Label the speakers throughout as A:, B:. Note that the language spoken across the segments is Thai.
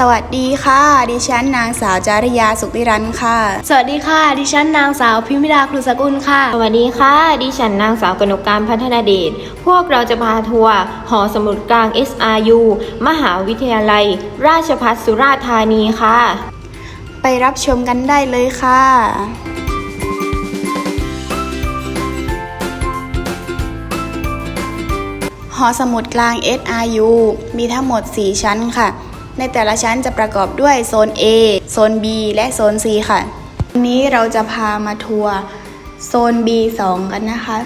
A: สวัสดีค่ะ ดิฉันนางสาวจาริยาสุขวิรันค่ะ
B: สวัสดีค่ะ ดิฉันนางสาวพิมพิดาครุสกุลค่ะ
C: สวัสดีค่ะ ดิฉันนางสาวกนกการพัฒนาเดช พวกเราจะพาทัวร์หอสมุดกลาง SRU มหาวิทยาลัย ราชภัฏสุราษฎร์ธานีค่ะ
A: ไปรับชมกันได้เลยค่ะหอสมุดกลาง SRU มีทั้งหมด 4 ชั้นค่ะ ในแต่ละชั้นจะประกอบด้วยโซน A โซน B และโซน C ค่ะ วันนี้เราจะพามาทัวร์โซน B2 กันนะคะ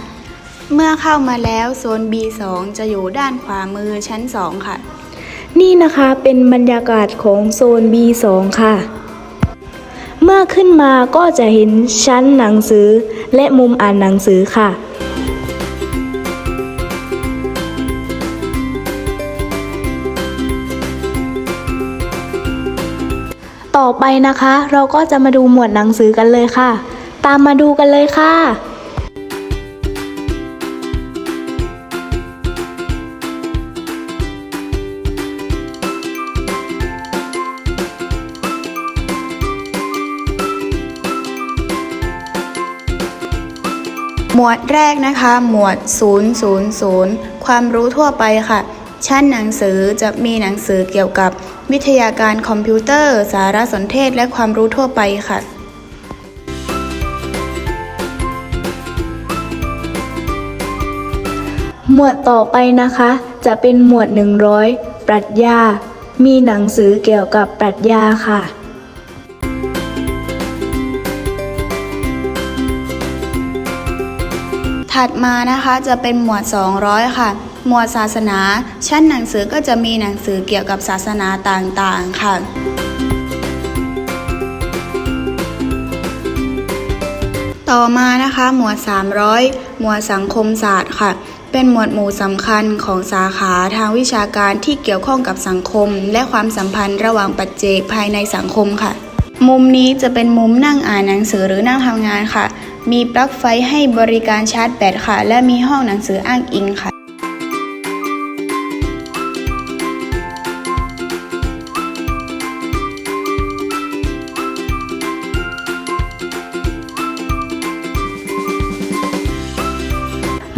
A: เมื่อเข้ามาแล้วโซน B2 จะอยู่ด้านขวามือชั้น 2 ค่ะ
D: นี่นะคะเป็นบรรยากาศของโซน B2 ค่ะ เมื่อขึ้นมาก็จะเห็นชั้นหนังสือและมุมอ่านหนังสือค่ะ ไปนะคะ เราก็จะมาดูหมวดหนังสือกันเลยค่ะ ตามมาดูกันเลยค่ะ
A: หมวดแรกนะคะ หมวด 000 ความรู้ทั่วไปค่ะ ชั้นหนังสือจะมีหนังสือเกี่ยวกับวิทยาการคอมพิวเตอร์ สารสนเทศ และความรู้ทั่วไปค่ะ
D: หมวดต่อไปนะคะ จะเป็นหมวด 100 ปรัชญา มีหนังสือเกี่ยวกับปรัชญาค่ะ
A: ถัดมานะคะจะเป็นหมวด 200 ค่ะ หมวดศาสนา ชั้นหนังสือก็จะมีหนังสือเกี่ยวกับศาสนาต่างๆ ค่ะต่อมานะคะหมวด 300 หมวดสังคมศาสตร์ค่ะ เป็นหมวดหมู่สำคัญของสาขาทางวิชาการที่เกี่ยวข้องกับสังคม และความสัมพันธ์ระหว่างปัจเจกภายในสังคมค่ะ มุมนี้จะเป็นมุมนั่งอ่านหนังสือหรือนั่งทำงานค่ะ มีปลั๊กไฟให้บริการชาร์จแบตค่ะ และมีห้องหนังสืออ้างอิงค่ะ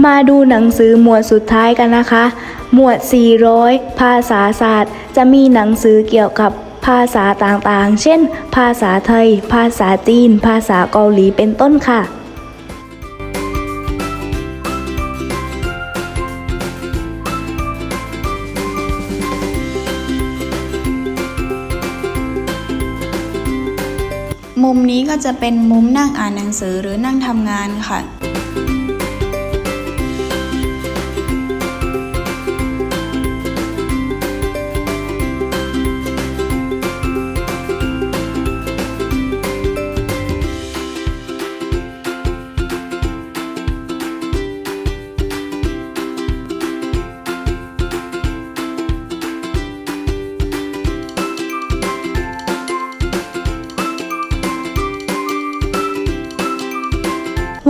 D: มาดูหนังสือหมวดสุดท้ายกันนะคะ หมวด 400 ภาษาศาสตร์ จะมีหนังสือเกี่ยวกับ ภาษาต่างๆ เช่น ภาษาไทย ภาษาจีน ภาษาเกาหลีเป็นต้นค่ะ
A: มุมนี้ก็จะเป็นมุมนั่งอ่านหนังสือหรือนั่งทำงานค่ะ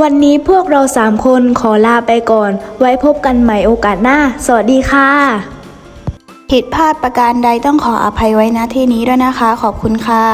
D: วันนี้พวกเราสามคนขอลาไปก่อน ไว้พบกันใหม่โอกาสหน้า สวัสดีค่ะ
A: ผิดพลาดประการใดต้องขออภัยไว้ณที่นี้ด้วยนะคะ ขอบคุณค่ะ